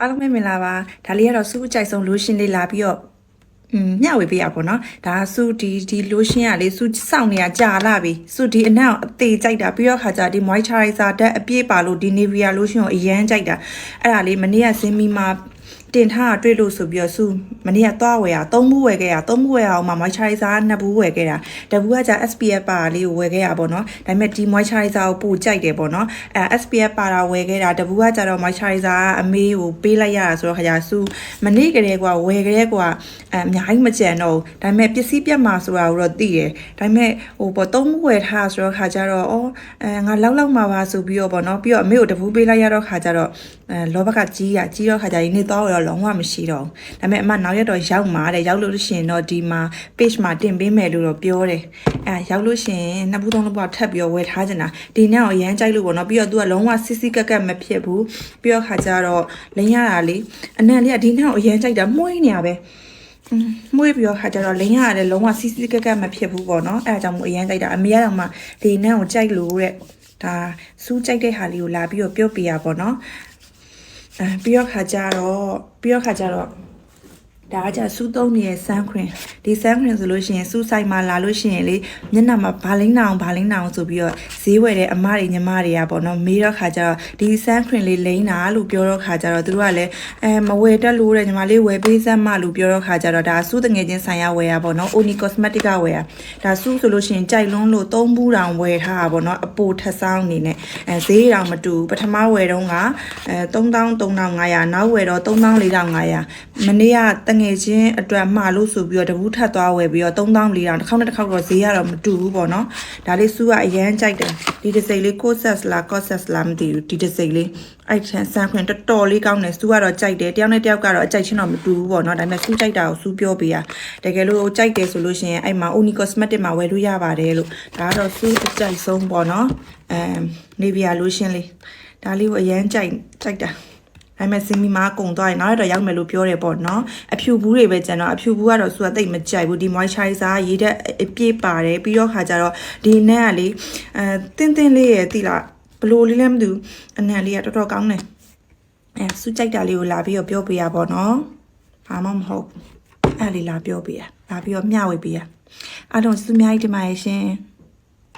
အားလုံးပဲမင်္ဂလာပါဒါလေးကတော့စူးအကြိုက်ဆုံး lotion လေးလာပြီးတော့อืมမျှဝေပေးရပါတော့ဒါစူးဒီဒီ lotion ကလေစူးစောင့်နေရကြာလာပြီစူးဒီအနောက်အသေးကြိုက်တာပြီးတော့ခါကြဒီ moisturizer ဓာတ်အပြည့်ပါလို့ဒီ Nivea lotion ကိုအရန်ကြိုက်တာအဲ့ဒါလေးမနေ့ကဇင်းမီမှာ တင်ထားတာတွေ့လို့ဆိုပြီးတော့စုမနေ့ကသွားဝယ်ရသုံးဘူးဝယ်ခဲ့ရသုံးဘူးဝယ်ရအောင်မှာ moisturizer ကနှစ်ဘူးဝယ်ခဲ့တာတဘူးကじゃ SPF ပါလေးကိုဝယ်ခဲ့ရပါတော့ဒါပေမဲ့ဒီ moisturizer ကိုပိုကြိုက်တယ်ပေါ့နော်အဲ SPF ပါတာဝယ်ခဲ့တာတဘူးကကြတော့ moisturizer ကအမေးကိုပေးလိုက်ရတာဆိုတော့ခါကျစုမနေ့ကလေးကဝယ်ခဲ့ကွာအဲအများကြီးမကြံတော့ဘူးဒါပေမဲ့ပစ္စည်းပြတ်မှာဆိုတာကိုတော့သိတယ်ဒါပေမဲ့ဟိုပေါ့သုံးဘူးဝယ်ထားဆိုတော့ခါကျတော့ဩအဲငါလောက်လောက်မှာပါဆိုပြီးတော့ပေါ့နော်ပြီးတော့အမေကိုတဘူးပေးလိုက်ရတော့ခါကျတော့အဲလောဘကကြီးရကြီးတော့ခါကျရင်နေတေတော့လုံးဝမရှိတော့ဘူးဒါပေမဲ့အမနောက်ရက်တော့ရောက်မှာတဲ့ရောက်လို့ရှိရင်တော့ဒီမှာ page မှာတင်ပေးမယ်လို့တော့ပြောတယ်အဲရောက်လို့ရှိရင်နှစ်ဘူးသုံးလုံးပေါ့ထပ်ပြီးတော့ဝယ်ထားကြတာဒီနေ့တော့အရန်ကြိုက်လို့ပေါ့နော်ပြီးတော့ तू ကလုံးဝစစ်စစ်ကက်ကက်မဖြစ်ဘူးပြီးတော့ခါကျတော့လိန်ရတာလေအနံလေးကဒီနေ့တော့အရန်ကြိုက်တာမှုေးနေရပဲอืมမှုေးပြီးတော့ခါကျတော့လိန်ရတယ်လုံးဝစစ်စစ်ကက်ကက်မဖြစ်ဘူးပေါ့နော်အဲအကြောင်းမို့အရန်ကြိုက်တာအမေကတော့မှဒီနေ့ကိုကြိုက်လို့တဲ့ဒါစူးကြိုက်တဲ့ဟာလေးကိုလာပြီးတော့ပြောပြရပေါ့နော် အဲပြီးတော့ခါကျတော့ပြီးတော့ခါကျတော့ ဒါကကြစူးသုံးနေတဲ့ sun cream ဒီ sun cream ဆိုလို့ရှိရင်စူးဆိုင်မှာလာလို့ရှိရင်လေမျက်နှာမှာဘာလိမ့်နာအောင်ဘာလိမ့်နာအောင်ဆိုပြီးတော့ဈေးဝယ်တဲ့အမတွေညီမတွေကပေါ့နော်မေးတော့ခါကျတော့ဒီ sun cream လေးလိမ့်တာလို့ပြောတော့ခါကျတော့သူတို့ကလည်းအဲမဝယ်တက်လို့တဲ့ညီမလေးဝယ်ပေးစမ်းမလို့ပြောတော့ခါကျတော့ဒါစူးတငယ်ချင်းဆိုင်ရဝယ်ရပေါ့နော် Oni Cosmetic ကဝယ်ရဒါစူးဆိုလို့ရှိရင်ကြိုက်လွန်းလို့သုံးဘူးတောင်ဝယ်ထားတာပေါ့နော်အပိုထက်ဆောင်အနေနဲ့အဲဈေးတောင်မတူဘူးပထမဝယ်တော့ကအဲ3300နောက်ဝယ်တော့3400မနေ့ကတငယ်ချင်းအတွက်မှာလို့ဆိုပြီးတော့တဘူးထပ်သွားဝယ်ပြီးတော့3400တစ်ခေါက်နဲ့တစ်ခေါက်တော့ဈေးကတော့မတူဘူးပေါ့နော်ဒါလေးစူးကအရန်ကြိုက်တယ်ဒီတစ်စိတ်လေး Cosas လား Cosas လားမသိဘူးဒီတစ်စိတ်လေးအဲ့ထန်ဆန်ခွင်တော်တော်လေးကောင်းတယ်စူးကတော့ကြိုက်တယ်တယောက်နဲ့တယောက်ကတော့အကြိုက်ချင်းတော့မတူဘူးပေါ့နော်ဒါပေမဲ့စူးကြိုက်တာကိုစူးပြောပေးရတကယ်လို့ကြိုက်တယ်ဆိုလို့ရှိရင်အဲ့မှာ Uni Cosmetic မှာဝယ်လို့ရပါတယ်လို့ဒါကတော့စူးအကြိုက်ဆုံးပေါ့နော်အဲ Nivea lotion လေးဒါလေးကိုအရန်ကြိုက်ကြိုက်တာ ဒါပေမဲ့စင်မီမာကုံသွားရင်နောက်တော့ရောက်မယ်လို့ပြောတယ်ပေါ့နော်အဖြူဘူးတွေပဲကျန်တော့အဖြူဘူးကတော့သူကတိတ်မကြိုက်ဘူးဒီ moisturizer ရေးတဲ့အပြည့်ပါတယ်ပြီးတော့ခါကြတော့ဒီနဲ့ကလေအဲတင်းတင်းလေးရဲ့တိလားဘလို့လေးလည်းမသိဘူးအနံလေးကတော်တော်ကောင်းတယ်အဲစူးကြိုက်တာလေးကိုလာပြီးတော့ပြောပေးရပေါ့နော်ဘာမှမဟုတ်အဲ့လေးလာပြောပေးရလာပြီးတော့မျှဝေပေးရအားလုံးစူးအများကြီးတင်ပါရဲ့ရှင်